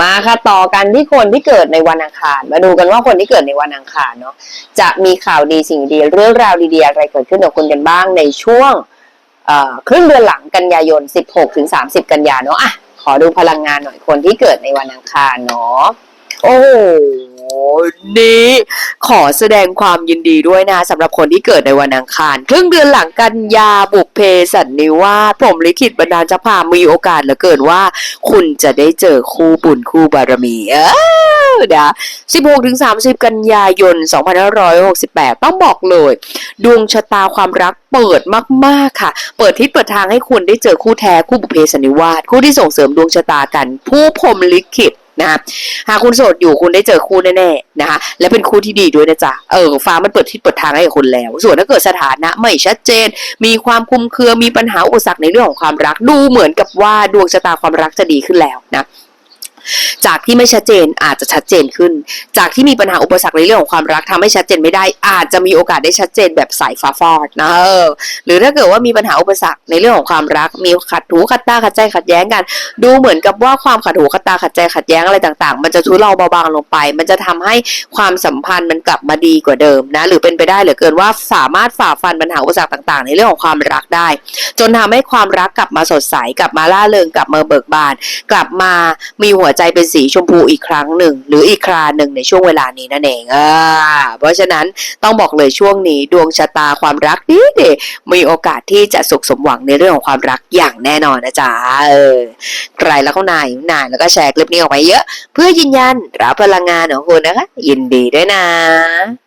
มาค่ะต่อกันที่คนที่เกิดในวันอังคาร มาดูกันว่าคนที่เกิดในวันอังคารเนาะจะมีข่าวดีสิ่งดีเรื่องราวดีๆอะไรเกิดขึ้นกับคุณกันบ้างในช่วงครึ่งเดือนหลังกันยายน 16ถึง30 กันยาเนาะอะขอดูพลังงานหน่อยคนที่เกิดในวันอังคารเนาะโอ้ นี่ขอแสดงความยินดีด้วยนะสำหรับคนที่เกิดในวันอังคาร ครึ่งเดือนหลังกันยาบุพเพสันนิวาสผมลิขิตบันดาลจะพามีโอกาสเหลือเกินว่า คุณจะได้เจอคู่บุญคู่บารมีเออนะ16ถึง30 กันยายน 2568 ต้องบอกเลย ดวงชะตาความรักเปิดมากๆค่ะ เปิดทิศเปิดทางให้คุณได้เจอคู่แท้คู่บุพเพสันนิวาสคู่ที่ส่งเสริมดวงชะตากัน ผู้พรมลิขิต นะคะหากคุณโสดอยู่คุณได้เจอคู่แน่ๆนะคะ และเป็นคู่ที่ดีด้วยนะจ๊ะเออฟ้ามันเปิดทิศเปิดทางให้กับคุณแล้ว ส่วนถ้าเกิดสถานะไม่ชัดเจน มีความคุมเครือมีปัญหาอุปสรรคในเรื่องของความรัก ดูเหมือนกับว่าดวงชะตาความรักจะดีขึ้นแล้วนะ จากที่ไม่ชัดเจนอาจจะชัดเจนขึ้น จากที่มีปัญหาอุปสรรคในเรื่องของความรักทำให้ชัดเจนไม่ได้ อาจจะมีโอกาสได้ชัดเจนแบบสายฟ้าฟอดนะเออหรือถ้าเกิดว่ามีปัญหาอุปสรรคในเรื่องของความรัก มีขัดหูขัดตาขัดใจขัดแย้งกัน ดูเหมือนกับว่าความขัดหูขัดตาขัดใจขัดแย้งอะไรต่างๆ มันจะทุเลาเบาบางลงไป มันจะทำให้ความสัมพันธ์มันกลับมาดีกว่าเดิมนะหรือเป็นไปได้เหลือเกินว่าสามารถฝ่าฟันปัญหาอุปสรรคต่าง ๆ ในเรื่องของความรักได้ จนทำให้ความรักกลับมาสดใสกลับมาล่าเริงกลับมาเบิกบาน กลับมามีหัวใจเป็นสีชมพูอีกครั้งหนึ่ง หรืออีกคราหนึ่งในช่วงเวลานี้นั่นเองอ่าเพราะฉะนั้นต้องบอกเลยช่วงนี้ดวงชะตาความรักดีดีมีโอกาสที่จะสุขสมหวังในเรื่องของความรักอย่างแน่นอนนะจ๊ะเออใครแล้วก็นายนายแล้วก็แชร์คลิปนี้ออกไปเยอะ เพื่อยืนยันรับพลังงานของคุณนะคะ ยินดีด้วยนะ